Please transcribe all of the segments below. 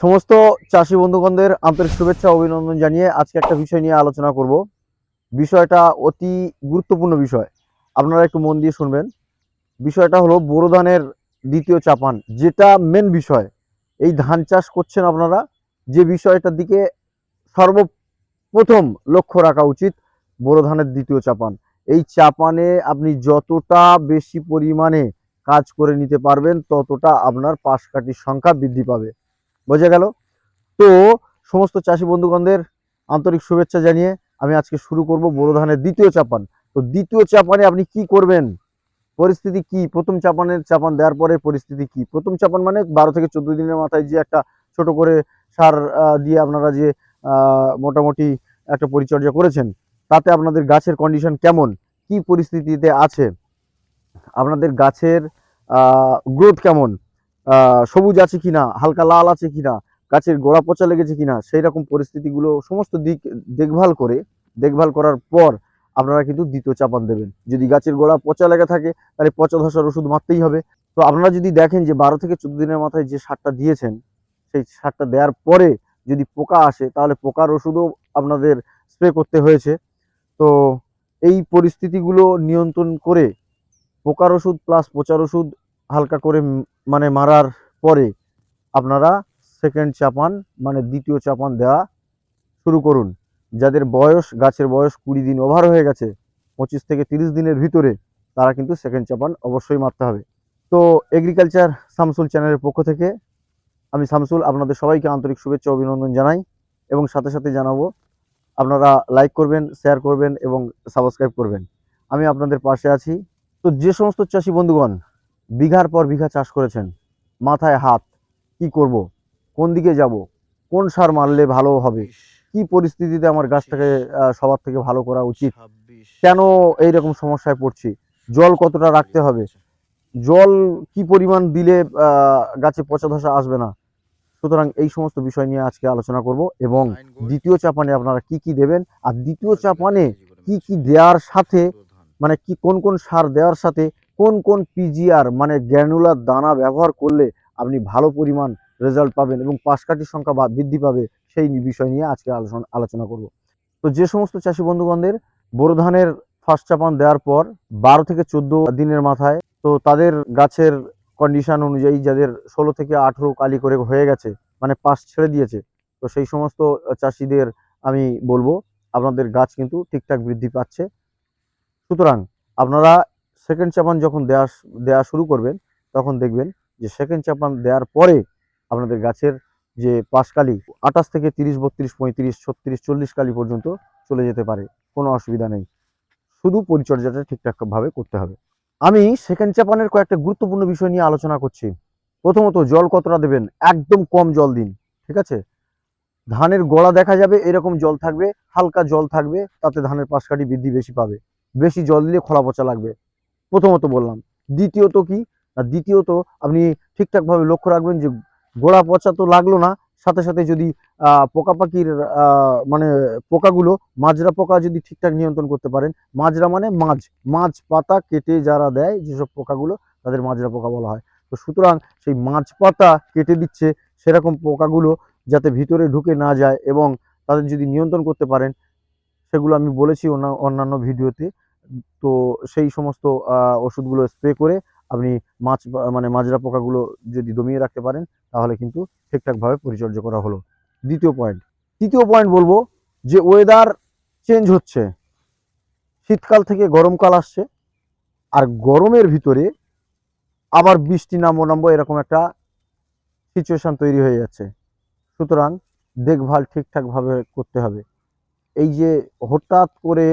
সমস্ত চাষি বন্ধুগণদের আন্তরিক শুভেচ্ছা অভিনন্দন জানিয়ে আজকে একটা বিষয় নিয়ে আলোচনা করব। বিষয়টা অতি গুরুত্বপূর্ণ বিষয়। আপনারা একটু মন দিয়ে শুনবেন। বিষয়টা হলো বোরো ধানের দ্বিতীয় চাপান। যেটা মেন বিষয়। এই ধান চাষ করছেন আপনারা। যে বিষয়টার দিকে সর্বপ্রথম লক্ষ্য রাখা উচিত বোরো ধানের দ্বিতীয় চাপান। এই চাপানে আপনি যতটা বেশি পরিমাণে কাজ করে নিতে পারবেন, ততটা আপনার পাশ কাঠির সংখ্যা বৃদ্ধি পাবে। বোঝা গেল। তো সমস্ত চাষি বন্ধুগণদের আন্তরিক শুভেচ্ছা জানিয়ে আমি আজকে শুরু করব বোরো ধানের দ্বিতীয় চাপান। তো দ্বিতীয় চাপানে আপনি কি করবেন? পরিস্থিতি কি? প্রথম চাপানের চাপান দেওয়ার পরে পরিস্থিতি কি? প্রথম চাপান মানে বারো থেকে চোদ্দ দিনের মাথায় যে একটা ছোট করে সার দিয়ে আপনারা যে মোটামুটি একটা পরিচর্যা করেছেন, তাতে আপনাদের গাছের কন্ডিশন কেমন? কি পরিস্থিতিতে আছে? আপনাদের গাছের গ্রোথ কেমন? সবুজ আছে কিনা, হালকা লাল আছে কিনা, গাছের গোড়া পচা লেগেছে কিনা সেই রকম পরিস্থিতিগুলো সমস্ত দিক, দেখভাল করে, দেখভাল করার পর আপনারা কিন্তু দ্বিতীয় চাপান দেবেন। যদি গাছের গোড়া পচা লেগে থাকে, তাহলে পচা ধসার ওষুধ মারতেই হবে। তো আপনারা যদি দেখেন যে বারো থেকে চোদ্দ দিনের মাথায় যে সারটা দিয়েছেন, সেই সারটা দেওয়ার পরে যদি পোকা আসে, তাহলে পোকার ওষুধও আপনাদের স্প্রে করতে হয়েছে। তো এই পরিস্থিতিগুলো নিয়ন্ত্রণ করে পোকার ওষুধ প্লাস পচার ওষুধ হালকা করে মানে মারার পরে আপনারা সেকেন্ড চাপান মানে দ্বিতীয় চাপান দেওয়া শুরু করুন। যাদের বয়স, গাছের বয়স কুড়ি দিন ওভার হয়ে গেছে, পঁচিশ থেকে তিরিশ দিনের ভিতরে, তারা কিন্তু সেকেন্ড চাপান অবশ্যই মারতে হবে। তো এগ্রিকালচার শামসুল চ্যানেলের পক্ষ থেকে আমি শামসুল আপনাদের সবাইকে আন্তরিক শুভেচ্ছা অভিনন্দন জানাই এবং সাথে সাথে জানাব, আপনারা লাইক করবেন শেয়ার করবেন এবং সাবস্ক্রাইব করবেন। আমি আপনাদের পাশে আছি। তো যে সমস্ত চাষি বন্ধুগণ বিঘার পর বিঘা চাষ করেছেন। মাথায় হাত কি করব? কোন দিকে যাব? কোন সার মারলে ভালো হবে? কি পরিস্থিতিতে আমার গাছটাকে সবার থেকে ভালো করা উচিত? কেন এই রকম সমস্যায় পড়ছি? জল কতটা রাখতে হবে? জল কি পরিমাণ দিলে গাছে পচা ধসা আসবে না? সুতরাং এই সমস্ত বিষয় নিয়ে আজকে আলোচনা করব এবং দ্বিতীয় চাপানে আপনারা কি কি দেবেন? আর দ্বিতীয় চাপানে কি কি দেওয়ার সাথে মানে কি কোন কোন সার দেওয়ার সাথে কোন কোন পিজিআর মানে গ্র্যানুলার দানা ব্যবহার করলে আপনি ভালো পরিমাণ রেজাল্ট পাবেন এবং পাশকাঠির সংখ্যা বৃদ্ধি পাবে সেই বিষয় নিয়ে আজকে আলোচনা আলোচনা করব। তো যে সমস্ত চাষি বন্ধুগণদের বোরো ধানের ফার্স্ট চাপান দেওয়ার পর বারো থেকে চোদ্দ দিনের মাথায়, তো তাদের গাছের কন্ডিশন অনুযায়ী যাদের ষোলো থেকে আঠেরো কালি করে হয়ে গেছে মানে পাশ ছেড়ে দিয়েছে, তো সেই সমস্ত চাষিদের আমি বলব, আপনাদের গাছ কিন্তু ঠিকঠাক বৃদ্ধি পাচ্ছে। সুতরাং আপনারা সেকেন্ড চাপান যখন দেওয়া দেওয়া শুরু করবেন, তখন দেখবেন যে সেকেন্ড চাপান দেওয়ার পরে আপনাদের গাছের যে পাশকালি, আঠাশ থেকে তিরিশ, বত্রিশ, পঁয়ত্রিশ, ছত্রিশ, চল্লিশ কালি পর্যন্ত চলে যেতে পারে, কোনো অসুবিধা নেই। শুধু পরিচর্যাটা ঠিকঠাকভাবে করতে হবে। আমি সেকেন্ড চাপানের কয়েকটা গুরুত্বপূর্ণ বিষয় নিয়ে আলোচনা করছি। প্রথমত, জল কতটা দেবেন? একদম কম জল দিন, ঠিক আছে? ধানের গোড়া দেখা যাবে, এরকম জল থাকবে, হালকা জল থাকবে, তাতে ধানের পাশকাঠি বৃদ্ধি বেশি পাবে। বেশি জল দিলে খোলা পচা লাগবে। প্রথমত বললাম। দ্বিতীয়ত কি? দ্বিতীয়ত আপনি ঠিকঠাকভাবে লক্ষ্য রাখবেন যে গোড়া পচা তো লাগল না, সাথে সাথে যদি পোকা পাখির মানে পোকাগুলো, মাজরা পোকা যদি ঠিকঠাক নিয়ন্ত্রণ করতে পারেন, মাজরা মানে মাছ মাছ পাতা কেটে যারা দেয়, যেসব পোকাগুলো, তাদের মাজরা পোকা বলা হয়। তো সুতরাং সেই মাছ পাতা কেটে দিচ্ছে, সেরকম পোকাগুলো যাতে ভিতরে ঢুকে না যায় এবং তাদের যদি নিয়ন্ত্রণ করতে পারেন, সেগুলো আমি বলেছি অন্যান্য ভিডিওতে। তো সেই সমস্ত ওষুধগুলো স্প্রে করে আপনি মাছ মানে মাজরা পোকাগুলো যদি দমিয়ে রাখতে পারেন, তাহলে কিন্তু ঠিকঠাকভাবে পরিচর্যা করা হলো। দ্বিতীয় পয়েন্ট তৃতীয় পয়েন্ট বলব যে ওয়েদার চেঞ্জ হচ্ছে। শীতকাল থেকে গরমকাল আসছে, আর গরমের ভিতরে আবার বৃষ্টি নামবো নামবো এরকম একটা সিচুয়েশান তৈরি হয়ে যাচ্ছে। সুতরাং দেখভাল ঠিকঠাকভাবে করতে হবে। এই যে হঠাৎ করে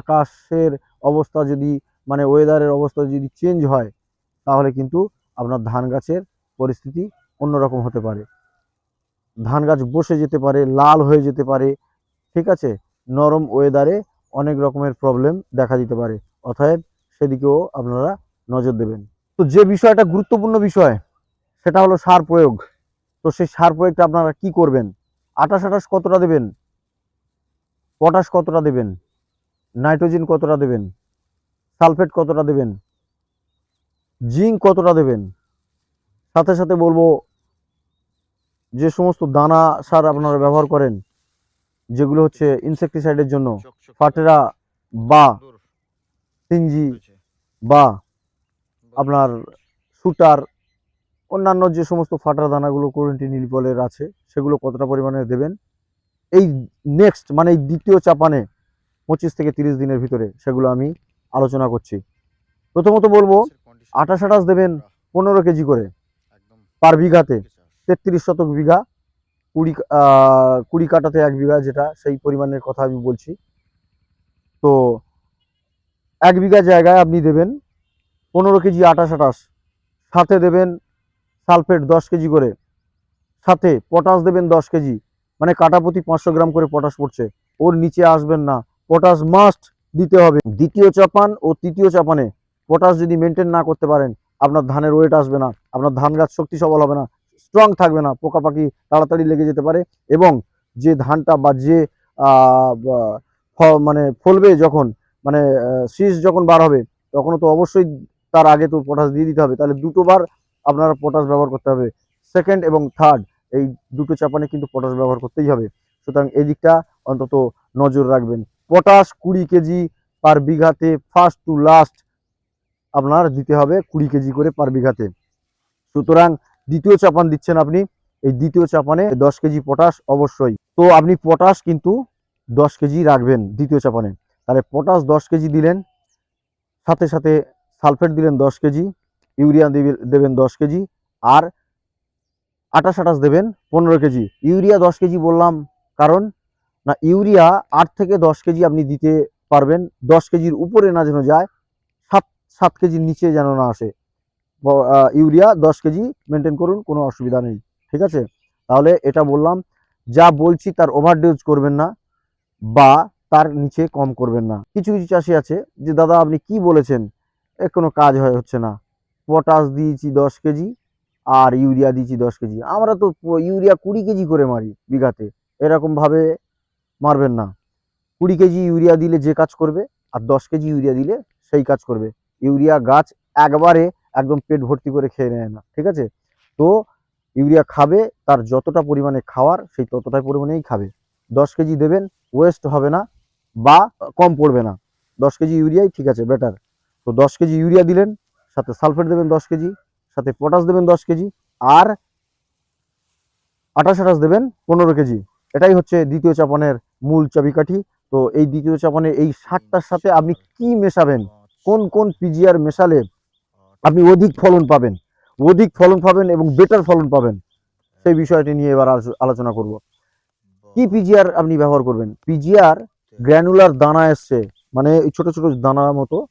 আকাশের অবস্থা যদি মানে ওয়েদারের অবস্থা যদি চেঞ্জ হয়, তাহলে কিন্তু আপনার ধান গাছের পরিস্থিতি অন্যরকম হতে পারে। ধান গাছ বসে যেতে পারে, লাল হয়ে যেতে পারে, ঠিক আছে? নরম ওয়েদারে অনেক রকমের প্রবলেম দেখা দিতে পারে। অতএব সেদিকেও আপনারা নজর দেবেন। তো যে বিষয়টা গুরুত্বপূর্ণ বিষয়, সেটা হলো সার প্রয়োগ। তো সেই সার প্রয়োগটা আপনারা কি করবেন? আটাশ আটাশ কতটা দেবেন? পটাশ কতটা দেবেন? নাইট্রোজেন কতটা দেবেন? সালফেট কতটা দেবেন? জিঙ্ক কতটা দেবেন? সাথে সাথে বলব যে সমস্ত দানা সার আপনারা ব্যবহার করেন যেগুলো হচ্ছে ইনসেকটিসাইডের জন্য ফাটেরা বা সিঞ্জি বা আপনার সুটার অন্যান্য যে সমস্ত ফাটার দানাগুলো কোরেন্টি নীলপলের আছে সেগুলো কতটা পরিমাণে দেবেন? এই নেক্সট মানে এই দ্বিতীয় চাপানে পঁচিশ থেকে তিরিশ দিনের ভিতরে সেগুলো আমি আলোচনা করছি। প্রথমত বলব আটাশ আটাশ দেবেন পনেরো কেজি করে পার বিঘাতে। তেত্রিশ শতক বিঘা কুড়ি কুড়ি কাটাতে এক বিঘা যেটা সেই পরিমাণের কথা আমি বলছি। তো এক বিঘা জায়গায় আপনি দেবেন পনেরো কেজি আটাশ আটাশ সাথে দেবেন সালফেট দশ কেজি করে। সাথে পটাশ দেবেন দশ কেজি। মানে কাটা প্রতি পাঁচশো গ্রাম করে পটাশ পড়ছে। ওর নিচে আসবেন না। পটাশ মাস্ট দিতে হবে। দ্বিতীয় চাপান ও তৃতীয় চাপানে পটাশ যদি মেনটেন না করতে পারেন, আপনার ধানের ওয়েট আসবে না, আপনার ধান গাছ শক্তি সবল হবে না স্ট্রং থাকবে না পোকাপাকি তাড়াতাড়ি লেগে যেতে পারে এবং যে ধানটা বা যে মানে ফলবে যখন মানে শীষ যখন বার হবে, তখনও তো অবশ্যই তার আগে তো পটাশ দিয়ে দিতে হবে। তাহলে দুটোবার আপনারা পটাশ ব্যবহার করতে হবে। সেকেন্ড এবং থার্ড এই দুটো চাপানে কিন্তু পটাশ ব্যবহার করতেই হবে। সুতরাং এদিকটা অন্তত নজর রাখবেন। পটাশ কুড়ি কেজি পার বিঘাতে ফার্স্ট টু লাস্ট আপনার দিতে হবে কুড়ি কেজি করে পার বিঘাতে। সুতরাং দ্বিতীয় চাপান দিচ্ছেন আপনি, এই দ্বিতীয় চাপানে দশ কেজি পটাশ অবশ্যই। তো আপনি পটাশ কিন্তু দশ কেজি রাখবেন দ্বিতীয় চাপানে। তাহলে পটাশ দশ কেজি দিলেন, সাথে সাথে সালফেট দিলেন দশ কেজি, ইউরিয়া দিবে- দেবেন দশ কেজি, আর আটাশ আটাশ দেবেন পনেরো কেজি। ইউরিয়া দশ কেজি বললাম কারণ না, ইউরিয়া আট থেকে দশ কেজি আপনি দিতে পারবেন। দশ কেজির উপরে না যেন যায়, সাত সাত কেজির নিচে যেন না আসে। ইউরিয়া দশ কেজি মেনটেন করুন, কোনো অসুবিধা নেই। ঠিক আছে? তাহলে এটা বললাম, যা বলছি তার ওভারডোজ করবেন না বা তার নিচে কম করবেন না। কিছু কিছু চাষি আছে যে, দাদা, আপনি কি বলেছেন? এ, কোনো কাজ হয়, হচ্ছে না। পটাশ দিয়েছি দশ কেজি আর ইউরিয়া দিয়েছি দশ কেজি। আমরা তো ইউরিয়া কুড়ি কেজি করে মারি বিঘাতে। এরকমভাবে মারবেন না। কুড়ি কেজি ইউরিয়া দিলে যে কাজ করবে আর দশ কেজি ইউরিয়া দিলে সেই কাজ করবে। ইউরিয়া গাছ একবারে একদম পেট ভর্তি করে খেয়ে নেয় না, ঠিক আছে? তো ইউরিয়া খাবে, তার যতটা পরিমাণে খাওয়ার সেই ততটাই পরিমাণেই খাবে। দশ কেজি দেবেন ওয়েস্ট হবে না বা কম পড়বে না। দশ কেজি ইউরিয়াই ঠিক আছে বেটার তো দশ কেজি ইউরিয়া দিলেন, সাথে সালফেট দেবেন দশ কেজি, সাথে পটাশ দেবেন দশ কেজি আর আঠাশ আঠাশ দেবেন পনেরো কেজি। এটাই হচ্ছে দ্বিতীয় চাপানের মূল চাবিকাঠি। তো এই দ্বিতীয় চাপানে এই সারটার সাথে আপনি কি মেশাবেন? কোন কোন পিজিআর মেশালে আপনি অধিক ফলন পাবেন? অধিক ফলন পাবেন এবং বেটার ফলন পাবেন? সেই বিষয়টি নিয়ে এবার আলোচ- আলোচনা করব। কি পিজিআর আপনি ব্যবহার করবেন? পিজিআর গ্র্যানুলার দানা এসছে। মানে এই ছোট ছোট দানার মতো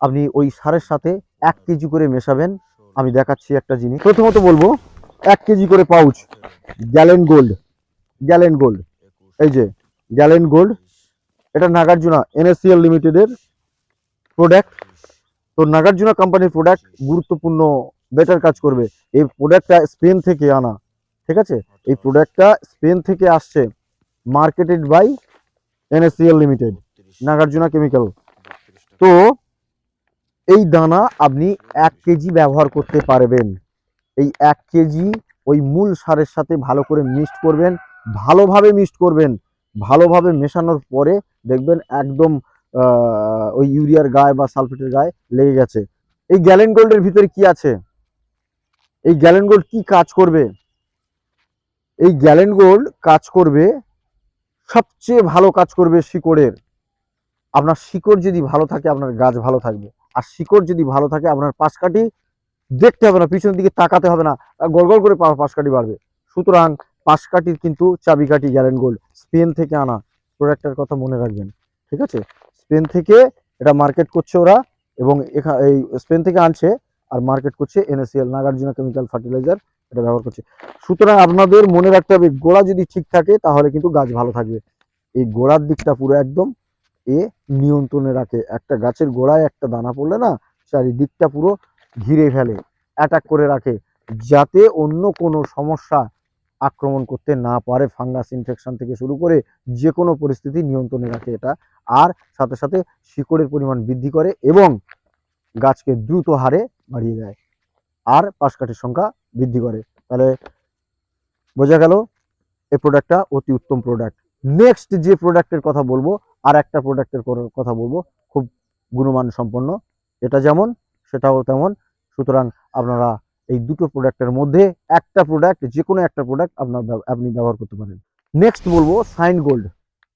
আপনি ওই সারের সাথে এক কেজি করে মেশাবেন। আমি দেখাচ্ছি একটা জিনিস। প্রথমত বলব, এক কেজি করে pouch. Galen gold Galen gold এই যে গ্যালেন গোল্ড। এটা নাগার্জুনা এনএসসিএল লিমিটেডের প্রোডাক্ট তো নাগার্জুনা কোম্পানির প্রোডাক্ট গুরুত্বপূর্ণ বেটার কাজ করবে। এই প্রোডাক্টটা স্পেন থেকে আনা, ঠিক আছে? এই প্রোডাক্টটা স্পেন থেকে আসছে marketed by NSCL limited, Nagarjuna chemical তো এই দানা আপনি এক কেজি ব্যবহার করতে পারবেন। এই এক কেজি ওই মূল সারের সাথে ভালো করে মিক্সড করবেন, ভালোভাবে মিক্সড করবেন। ভালোভাবে মেশানোর পরে দেখবেন একদম ওই ইউরিয়ার গায়ে বা সালফেটের গায়ে লেগে গেছে। এই গ্যালেন গোল্ডের ভিতরে কি আছে? এই গ্যালেন গোল্ড কি কাজ করবে? এই গ্যালেন গোল্ড কাজ করবে, সবচেয়ে ভালো কাজ করবে শিকড়ের। আপনার শিকড় যদি ভালো থাকে, আপনার গাছ ভালো থাকবে। আর শিকড় যদি ভালো থাকে, আপনার পাশকাঠি দেখতে হবে না, পিছনের দিকে তাকাতে হবে না। গোল করে পাশকাঠি বাড়বে। সুতরাং পাশকাঠির কিন্তু চাবিকাঠি গ্যালেন গোল্ড। স্পেন থেকে আনা প্রোডাক্টের কথা মনে রাখবেন, ঠিক আছে? স্পেন থেকে এটা মার্কেট করছে ওরা এবং এই স্পেন থেকে আনছে আর মার্কেট করছে এনএসিএল, নাগার্জুনা কেমিক্যাল ফার্টিলাইজার এটা ব্যবহার করছে। সুতরাং আপনাদের মনে রাখতে হবে, গোড়া যদি ঠিক থাকে তাহলে কিন্তু গাছ ভালো থাকবে। এই গোড়ার দিকটা পুরো একদম এ নিয়ন্ত্রণে রাখে। একটা গাছের গোড়ায় একটা দানা পড়লে না চারিদিকটা পুরো ঘিরে ফেলে অ্যাটাক করে রাখে, যাতে অন্য কোনো সমস্যা আক্রমণ করতে না পারে, ফাঙ্গাস ইনফেকশন থেকে শুরু করে যে কোনো পরিস্থিতি নিয়ন্ত্রণে রাখে এটা। আর সাথে সাথে শিকড়ের পরিমাণ বৃদ্ধি করে এবং গাছকে দ্রুত হারে বাড়িয়ে দেয়। আর পাশকাঠির সংখ্যা বৃদ্ধি করে। তাহলে বোঝা গেল এই প্রোডাক্টটা অতি উত্তম প্রোডাক্ট নেক্সট যে প্রোডাক্টের কথা বলব, আর একটা প্রোডাক্টের কথা বলব, খুব গুণমান সম্পন্ন এটা যেমন, সেটাও তেমন। সুতরাং আপনারা এই দুটো প্রোডাক্টের মধ্যে একটা প্রোডাক্ট যে কোনো একটা প্রোডাক্ট আপনার আপনি ব্যবহার করতে পারেন। নেক্সট বলব সাইন গোল্ড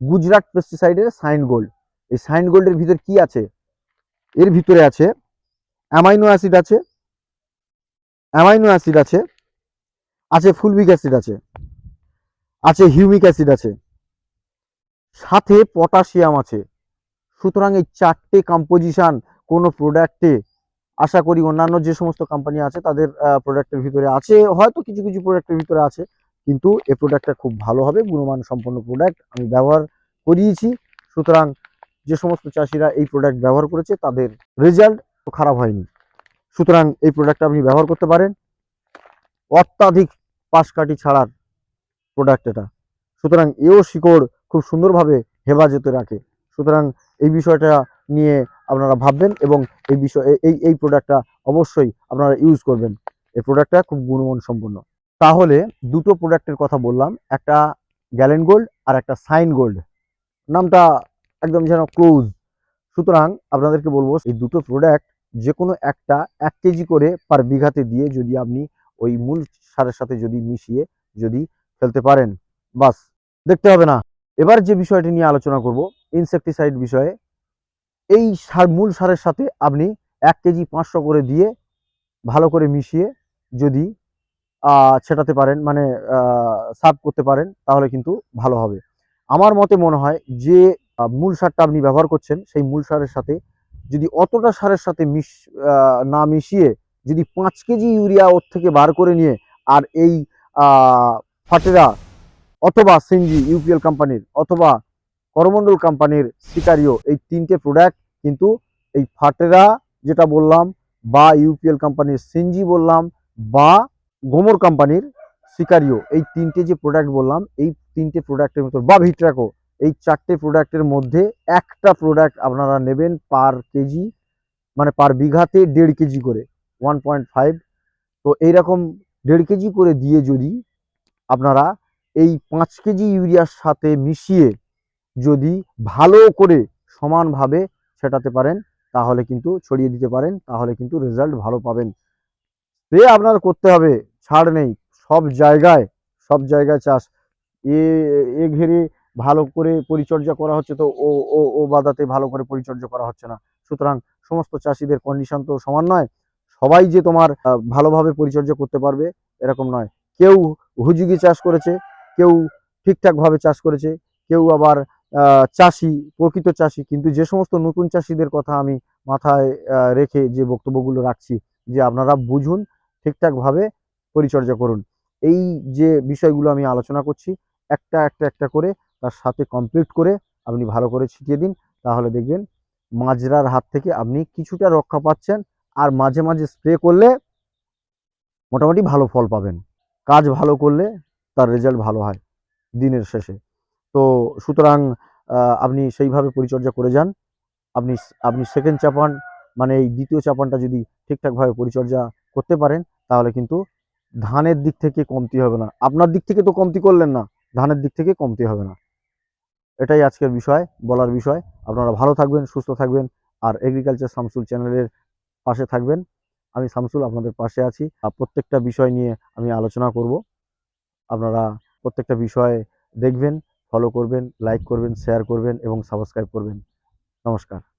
গুজরাট পেস্টিসাইডের সাইন গোল্ড এই সাইন গোল্ডের ভিতর কি আছে? এর ভিতরে আছে অ্যামাইনো অ্যাসিড আছে অ্যামাইনো অ্যাসিড আছে আছে ফুলবিক অ্যাসিড আছে আছে হিউমিক অ্যাসিড আছে, সাথে পটাশিয়াম আছে। সুতরাং এই চারটে কম্পোজিশন কোনো প্রোডাক্টে আশা করি অন্যান্য যে সমস্ত কোম্পানি আছে, তাদের প্রোডাক্টের ভিতরে আছে। হয়তো কিছু কিছু প্রোডাক্টের ভিতরে আছে, কিন্তু এ প্রোডাক্টটা খুব ভালো হবে, গুণমান সম্পন্ন প্রোডাক্ট আমি ব্যবহার করিয়েছি। সুতরাং যে সমস্ত চাষিরা এই প্রোডাক্ট ব্যবহার করেছে, তাদের রেজাল্ট খারাপ হয়নি। সুতরাং এই প্রোডাক্টটা আপনি ব্যবহার করতে পারেন। অত্যাধিক পাশকাঠি ছাড়ার প্রোডাক্ট এটা। সুতরাং এও শিকড় খুব সুন্দরভাবে হেফাজতে রাখে। সুতরাং এই বিষয়টা নিয়ে আপনারা ভাববেন এবং এই বিষয় এই এই প্রোডাক্টটা অবশ্যই আপনারা ইউজ করবেন। এই প্রোডাক্টটা খুব গুণমান সম্পন্ন। তাহলে দুটো প্রোডাক্টের কথা বললাম, একটা গ্যালেন গোল্ড আর একটা সাইন গোল্ড নামটা একদম যেন ক্লোজ সুতরাং আপনাদেরকে বলব, এই দুটো প্রোডাক্ট যে কোনো একটা এক কেজি করে পার বিঘাতে দিয়ে যদি আপনি ওই মূল সারের সাথে যদি মিশিয়ে যদি ফেলতে পারেন, বাস, দেখতে হবে না। এবার যে বিষয়টি নিয়ে আলোচনা করব ইনসেকটিসাইড বিষয়ে এই সার, মূল সারের সাথে আপনি এক কেজি পাঁচশো করে দিয়ে ভালো করে মিশিয়ে যদি ছেটাতে পারেন মানে সার্ভ করতে পারেন, তাহলে কিন্তু ভালো হবে। আমার মতে মনে হয় যে মূল সারটা আপনি ব্যবহার করছেন, সেই মূল সারের সাথে যদি অতটা সারের সাথে মিশ না মিশিয়ে যদি পাঁচ কেজি ইউরিয়া ওর থেকে বার করে নিয়ে আর এই ফাটেরা অথবা সিনজি ইউপিএল কোম্পানির অথবা করমণ্ডল কোম্পানির সিকারিও এই তিনটে প্রোডাক্ট কিন্তু এই ফাটেরা যেটা বললাম বা ইউপিএল কোম্পানির সিনজি বললাম বা গোমর কোম্পানির সিকারিও এই তিনটে যে প্রোডাক্ট বললাম, এই তিনটে প্রোডাক্টের ভিতর বা ভিট্রাকো, এই চারটে প্রোডাক্টের মধ্যে একটা প্রোডাক্ট আপনারা নেবেন পার কেজি মানে পার বিঘাতে দেড় কেজি করে ওয়ান পয়েন্ট ফাইভ তো এইরকম দেড় কেজি করে দিয়ে যদি আপনারা এই পাঁচ কেজি ইউরিয়ার সাথে মিশিয়ে যদি ভালো করে সমানভাবে ছেটাতে পারেন, তাহলে কিন্তু ছড়িয়ে দিতে পারেন, তাহলে কিন্তু রেজাল্ট ভালো পাবেন। স্প্রে আপনার করতে হবে, ছাড় নেই। সব জায়গায় সব জায়গায় চাষ। এ এ ঘেরে ভালো করে পরিচর্যা করা হচ্ছে তো ও ও ও বাদাতে ভালো করে পরিচর্যা করা হচ্ছে না। সুতরাং সমস্ত চাষিদের কন্ডিশন তো সমান নয়। সবাই যে তোমার ভালোভাবে পরিচর্যা করতে পারবে, এরকম নয়। কেউ হুজুগি চাষ করেছে, কেউ ঠিকঠাকভাবে চাষ করেছে, কেউ আবার চাষি, প্রকৃত চাষি, কিন্তু যে সমস্ত নতুন চাষিদের কথা আমি মাথায় রেখে যে বক্তব্যগুলো রাখছি, যে আপনারা বুঝুন, ঠিকঠাকভাবে পরিচর্যা করুন। এই যে বিষয়গুলো আমি আলোচনা করছি, একটা একটা একটা করে তার সাথে কমপ্লিট করে আপনি ভালো করে ছিটিয়ে দিন, তাহলে দেখবেন মাজরার হাত থেকে আপনি কিছুটা রক্ষা পাচ্ছেন আর মাঝে মাঝে স্প্রে করলে মোটামুটি ভালো ফল পাবেন। কাজ ভালো করলে তার রেজাল্ট ভালো হয় দিনের শেষে। তো সুতরাং আপনি সেইভাবে পরিচর্যা করে যান। আপনি আপনি সেকেন্ড চাপান মানে এই দ্বিতীয় চাপানটা যদি ঠিকঠাকভাবে পরিচর্যা করতে পারেন, তাহলে কিন্তু ধানের দিক থেকে কমতি হবে না। আপনার দিক থেকে তো কমতি করলেন না, ধানের দিক থেকে কমতি হবে না। এটাই আজকের বিষয়, বলার বিষয়। আপনারা ভালো থাকবেন, সুস্থ থাকবেন, আর এগ্রিকালচার শামসুল চ্যানেলের পাশে থাকবেন। আমি শামসুল আপনাদের পাশে আছি। আর প্রত্যেকটা বিষয় নিয়ে আমি আলোচনা করব। আপনারা প্রত্যেকটা বিষয়ে দেখবেন। ফলো করবেন লাইক করবেন শেয়ার করবেন এবং সাবস্ক্রাইব করবেন। নমস্কার।